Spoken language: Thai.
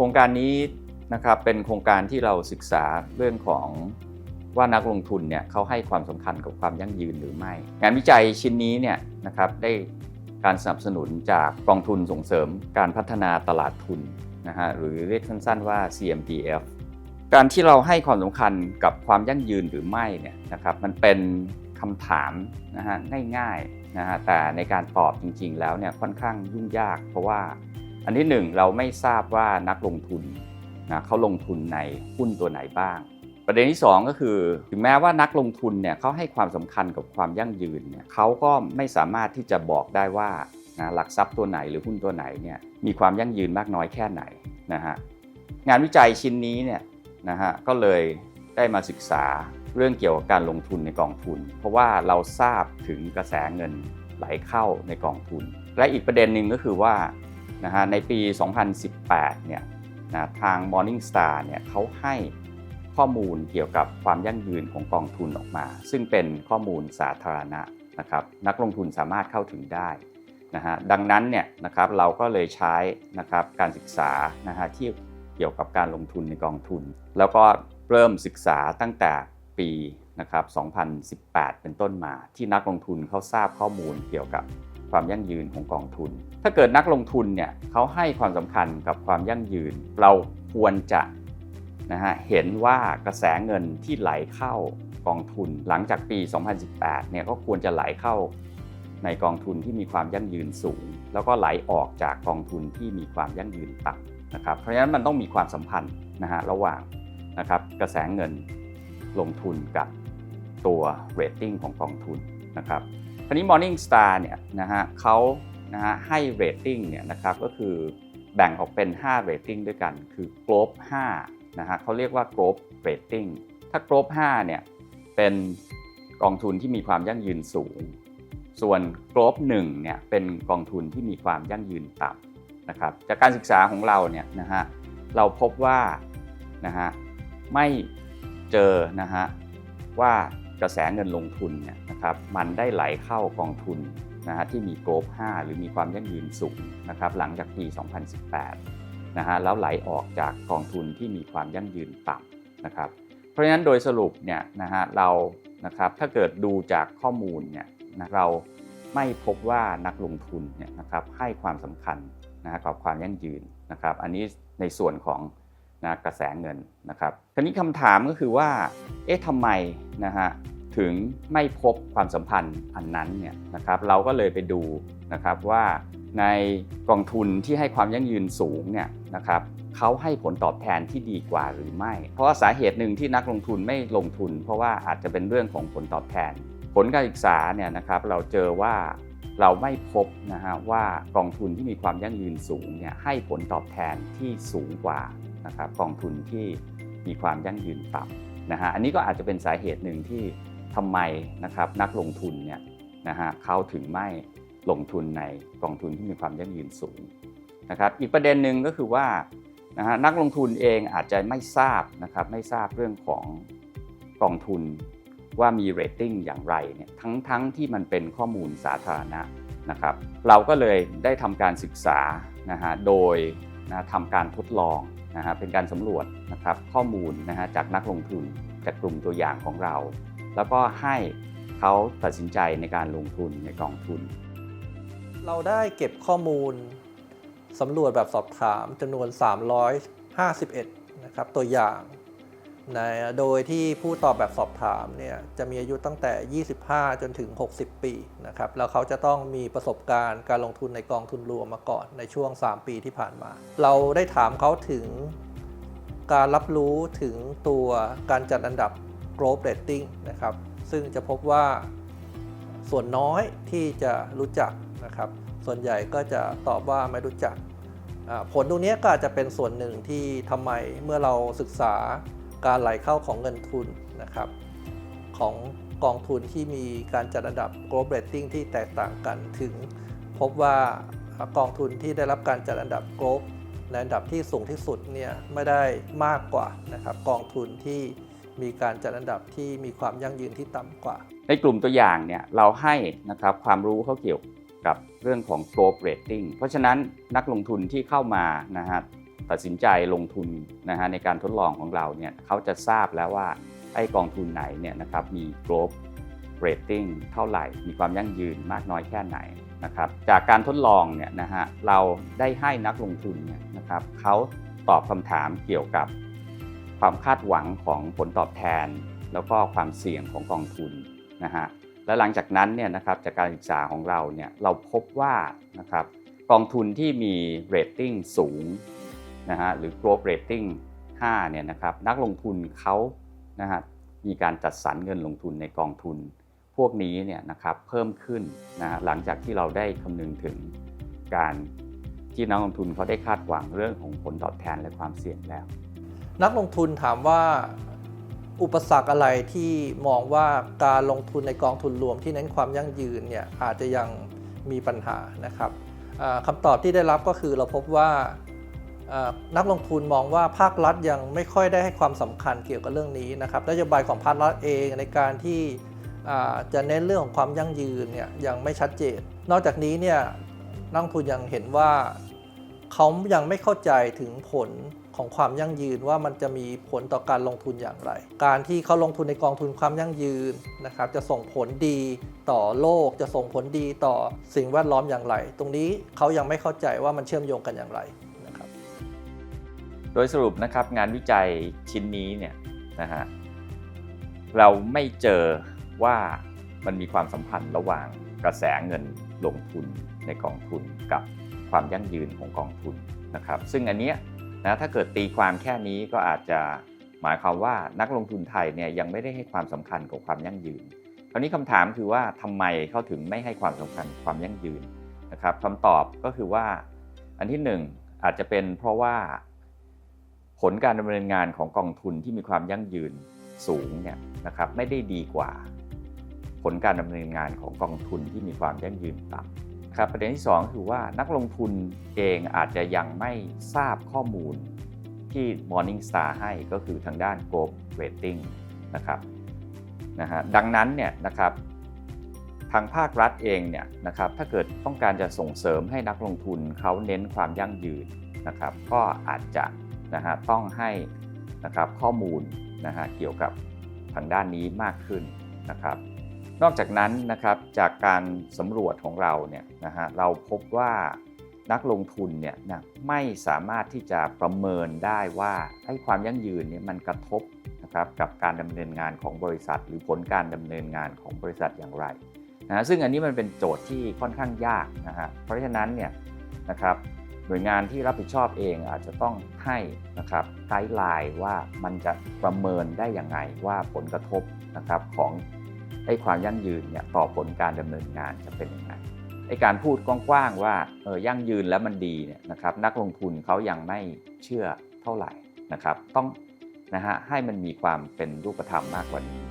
โครงการนี้นะครับเป็นโครงการที่เราศึกษาเรื่องของว่านักลงทุนเนี่ยเขาให้ความสำคัญกับความยั่งยืนหรือไม่ งานวิจัยชิ้นนี้เนี่ยนะครับได้การสนับสนุนจากกองทุนส่งเสริมการพัฒนาตลาดทุนนะฮะหรือเรียกสั้นๆว่า CMPF การที่เราให้ความสำคัญกับความยั่งยืนหรือไม่เนี่ยนะครับมันเป็นคำถามนะฮะง่ายๆนะฮะแต่ในการตอบจริงๆแล้วเนี่ยค่อนข้างยุ่งยาก เพราะว่า อันที่หนึ่งเราไม่ทราบว่านักลงทุนนะเขาลงทุนในหุ้นตัวไหนบ้าง ประเด็นที่2ก็คือ ถึงแม้ว่านักลงทุนเนี่ยเขาให้ความสำคัญกับความยั่งยืนเนี่ยเขาก็ไม่สามารถที่จะบอกได้ว่านะหลักทรัพย์ตัวไหนหรือหุ้นตัวไหนเนี่ยมีความยั่งยืนมากน้อยแค่ไหนนะฮะงานวิจัยชิ้นนี้เนี่ยนะฮะก็เลยได้มาศึกษาเรื่องเกี่ยวกับการลงทุนในกองทุน เพราะว่าเราทราบถึงกระแสเงินไหลเข้าในกองทุน และอีกประเด็นหนึ่งก็คือว่า นะฮะในปี 2018 เนี่ยนะทาง Morningstar เนี่ยเขาให้ข้อมูลเกี่ยวกับความยั่งยืนของกองทุนออกมา ซึ่งเป็นข้อมูลสาธารณะนะครับนักลงทุนสามารถเข้าถึงได้นะฮะดังนั้นเนี่ยนะครับเราก็เลยใช้นะครับการศึกษานะฮะที่เกี่ยวกับการลงทุนในกองทุน แล้วก็เริ่มศึกษาตั้งแต่ปีนะครับ2018 เป็นต้นมาที่นักลงทุนเขาทราบข้อมูลเกี่ยวกับ ความยั่งยืนของกองทุน ถ้าเกิดนักลงทุนเนี่ยเขาให้ความสำคัญกับความยั่งยืน เราควรจะนะฮะเห็นว่ากระแสเงินที่ไหลเข้ากองทุนหลังจากปี 2018 เนี่ยก็ควรจะไหลเข้าในกองทุนที่มีความยั่งยืนสูง แล้วก็ไหลออกจากกองทุนที่มีความยั่งยืนต่ำนะครับ เพราะฉะนั้นมันต้องมีความสัมพันธ์นะฮะระหว่างนะครับกระแสเงินลงทุนกับตัวเรตติ้งของกองทุนนะครับ ทีนี้ Morningstar เนี่ยนะฮะเขานะฮะให้เรตติ้งเนี่ยนะครับก็คือแบ่งออกเป็น 5 เรตติ้งด้วยกัน คือ Globe 5นะฮะเขาเรียกว่า Globe Rating ถ้า Globe 5เนี่ยเป็นกองทุนที่มีความยั่งยืนสูง ส่วน Globe 1เนี่ยเป็นกองทุนที่มีความยั่งยืนต่ำนะครับจากการศึกษาของเราเนี่ยนะฮะเราพบว่านะฮะไม่เจอนะฮะว่า กระแสเงินลงทุนเนี่ยนะครับมันได้ไหลเข้ากองทุนนะฮะที่มีโกลบ5หรือมีความยั่งยืนสูงนะครับหลังจากปี 2018นะฮะแล้วไหลออกจากกองทุนที่มีความยั่งยืนต่ำนะครับเพราะฉะนั้นโดยสรุปเนี่ยนะฮะเรานะครับถ้าเกิดดูจากข้อมูลเนี่ยนะเราไม่พบว่านักลงทุนเนี่ยนะครับให้ความสำคัญนะฮะกับความยั่งยืนนะครับ อันนี้ในส่วนของ นะกระแสเงินนะครับทีนี้คำถามก็คือว่า เอ๊ะทำไมนะฮะถึงไม่พบความสัมพันธ์อันนั้นเนี่ยนะครับเราก็เลยไปดูนะครับว่าในกองทุนที่ให้ความยั่งยืนสูงเนี่ยนะครับเขาให้ผลตอบแทนที่ดีกว่าหรือไม่ เพราะว่าสาเหตุหนึ่งที่นักลงทุนไม่ลงทุน เพราะว่าอาจจะเป็นเรื่องของผลตอบแทน ผลการศึกษาเนี่ยนะครับเราเจอว่าเราไม่พบนะฮะว่ากองทุนที่มีความยั่งยืนสูงเนี่ยให้ผลตอบแทนที่สูงกว่า นะครับกองทุนที่มีความยั่งยืนต่ำนะฮะอันนี้ก็อาจจะเป็นสาเหตุหนึ่งที่ทำไมนะครับนักลงทุนเนี่ยนะฮะเขาถึงไม่ลงทุนในกองทุนที่มีความยั่งยืนสูงนะครับอีกประเด็นหนึ่งก็คือว่านะฮะนักลงทุนเองอาจจะไม่ทราบนะครับไม่ทราบเรื่องของกองทุนว่ามีเรตติ้งอย่างไรเนี่ยทั้งทั้งที่มันเป็นข้อมูลสาธารณะนะครับ เราก็เลยได้ทำการศึกษานะฮะโดยนะทำการทดลอง นะฮะเป็นการสำรวจนะครับข้อมูลนะฮะจากนักลงทุนจากกลุ่มตัวอย่างของเรา แล้วก็ให้เขาตัดสินใจในการลงทุนในกองทุน เราได้เก็บข้อมูลสำรวจแบบสอบถามจำนวน 351 นะครับตัวอย่าง นะโดยที่ผู้ตอบแบบสอบถามเนี่ยจะมีอายุตั้งแต่ 25 จนถึง 60 ปีนะครับแล้วเขาจะต้องมีประสบการณ์การลงทุนในกองทุนรวมมาก่อนในช่วง 3 ปีที่ผ่านมา เราได้ถามเขาถึงการรับรู้ถึงตัวการจัดอันดับ growth rating นะครับซึ่งจะพบว่าส่วนน้อยที่จะรู้จักนะครับ ส่วนใหญ่ก็จะตอบว่าไม่รู้จัก ผลตรงนี้ก็อาจจะเป็นส่วนหนึ่งที่ทำไมเมื่อเราศึกษา การไหลเข้าของเงินทุนนะครับของกองทุนที่มีการจัดอันดับ growth rating ที่แตกต่างกันถึง พบว่ากองทุนที่ได้รับการจัดอันดับ growth ในอันดับที่สูงที่สุดเนี่ยไม่ได้มากกว่านะครับกองทุนที่มีการจัดอันดับที่มีความยั่งยืนที่ต่ำกว่า ในกลุ่มตัวอย่างเนี่ยเราให้นะครับความรู้เขาเกี่ยวกับเรื่องของ growth rating เพราะฉะนั้นนักลงทุนที่เข้ามานะฮะ ตัดสินใจลงทุนนะฮะในการทดลองของเราเนี่ยเขาจะทราบแล้วว่าไอ้กองทุนไหนเนี่ยนะครับมี growth rating เท่าไหร่ มีความยั่งยืนมากน้อยแค่ไหนนะครับจากการทดลองเนี่ยนะฮะเราได้ให้นักลงทุนเนี่ยนะครับเขาตอบคำถามเกี่ยวกับความคาดหวังของผลตอบแทน แล้วก็ความเสี่ยงของกองทุนนะฮะและหลังจากนั้นเนี่ยนะครับจากการศึกษาของเราเนี่ยเราพบว่านะครับกองทุนที่มีเรตติ้งสูง นะฮะหรือ growth rating 5เนี่ยนะครับนักลงทุนเขานะฮะมีการจัดสรรเงินลงทุนในกองทุน พวกนี้เนี่ยนะครับเพิ่มขึ้นนะหลังจากที่เราได้คำนึงถึงการที่นักลงทุนเขาได้คาดหวังเรื่องของผลตอบแทนและความเสี่ยงแล้ว นักลงทุนถามว่าอุปสรรคอะไรที่มองว่าการลงทุนในกองทุนรวมที่เน้นความยั่งยืนเนี่ยอาจจะยังมีปัญหานะครับคำตอบที่ได้รับก็คือเราพบว่า นักลงทุนมองว่าภาครัฐยังไม่ค่อยได้ให้ความสำคัญเกี่ยวกับเรื่องนี้นะครับนโยบายของภาครัฐเองในการที่จะเน้นเรื่องของความยั่งยืนเนี่ยยังไม่ชัดเจน นอกจากนี้เนี่ยนักลงทุนยังเห็นว่าเขายังไม่เข้าใจถึงผลของความยั่งยืนว่ามันจะมีผลต่อการลงทุนอย่างไร การที่เขาลงทุนในกองทุนความยั่งยืนนะครับ จะส่งผลดีต่อโลก จะส่งผลดีต่อสิ่งแวดล้อมอย่างไร ตรงนี้เขายังไม่เข้าใจว่ามันเชื่อมโยงกันอย่างไร ดยสรุปนะครับงานวิจัยชิ้นนี้เนี่ยนะฮะเราไม่เจอว่ามันมีความสัมพันธ์ระหว่างกระแสเงินลงทุนในกองทุนกับความยั่งยืนของกองทุนนะครับซึ่งอันเนี้ยนะถ้าเกิดตีความแค่นี้ก็อาจจะหมายความว่านักลงทุนไทยเนี่ยยังไม่ได้ให้ความสำคัญกับความยั่งยืน คราวนี้คำถามคือว่าทำไมเขาถึงไม่ให้ความสำคัญความยั่งยืนนะครับคำตอบก็คือว่าอันที่หนึ่งอาจจะเป็นเพราะว่า ผลการดำเนินงานของกองทุนที่มีความยั่งยืนสูงเนี่ยนะครับไม่ได้ดีกว่า ผลการดำเนินงานของกองทุนที่มีความยั่งยืนต่ำครับประเด็นที่ 2 คือว่านักลงทุนเองอาจจะยังไม่ทราบข้อมูลที่ Morningstar ให้ก็คือทางด้าน Growth Rating นะครับนะฮะดังนั้นเนี่ยนะครับทางภาครัฐเองเนี่ยนะครับถ้าเกิดต้องการจะส่งเสริมให้นักลงทุนเขาเน้นความยั่งยืนนะครับก็อาจจะ นะฮะต้องให้นะครับข้อมูลนะฮะเกี่ยวกับทางด้านนี้มากขึ้นนะครับ นอกจากนั้นนะครับจากการสำรวจของเราเนี่ยนะฮะเราพบว่านักลงทุนเนี่ยนะไม่สามารถที่จะประเมินได้ว่าให้ความยั่งยืนเนี่ยมันกระทบนะครับกับการดำเนินงานของบริษัท หรือผลการดำเนินงานของบริษัทอย่างไรนะฮะซึ่งอันนี้มันเป็นโจทย์ที่ค่อนข้างยากนะฮะเพราะฉะนั้นเนี่ยนะครับ หน่วยงานที่รับผิดชอบเองอาจจะต้องให้นะครับไกด์ไลน์ว่ามันจะประเมินได้อย่างไรว่าผลกระทบนะครับของไอ้ความยั่งยืนเนี่ยต่อผลการดำเนินงานจะเป็นยังไงไอ้การพูดกว้างๆว่าเออยั่งยืนแล้วมันดีเนี่ยนะครับนักลงทุนเขายังไม่เชื่อเท่าไหร่นะครับ ต้องนะฮะให้มันมีความเป็นรูปธรรมมากกว่านี้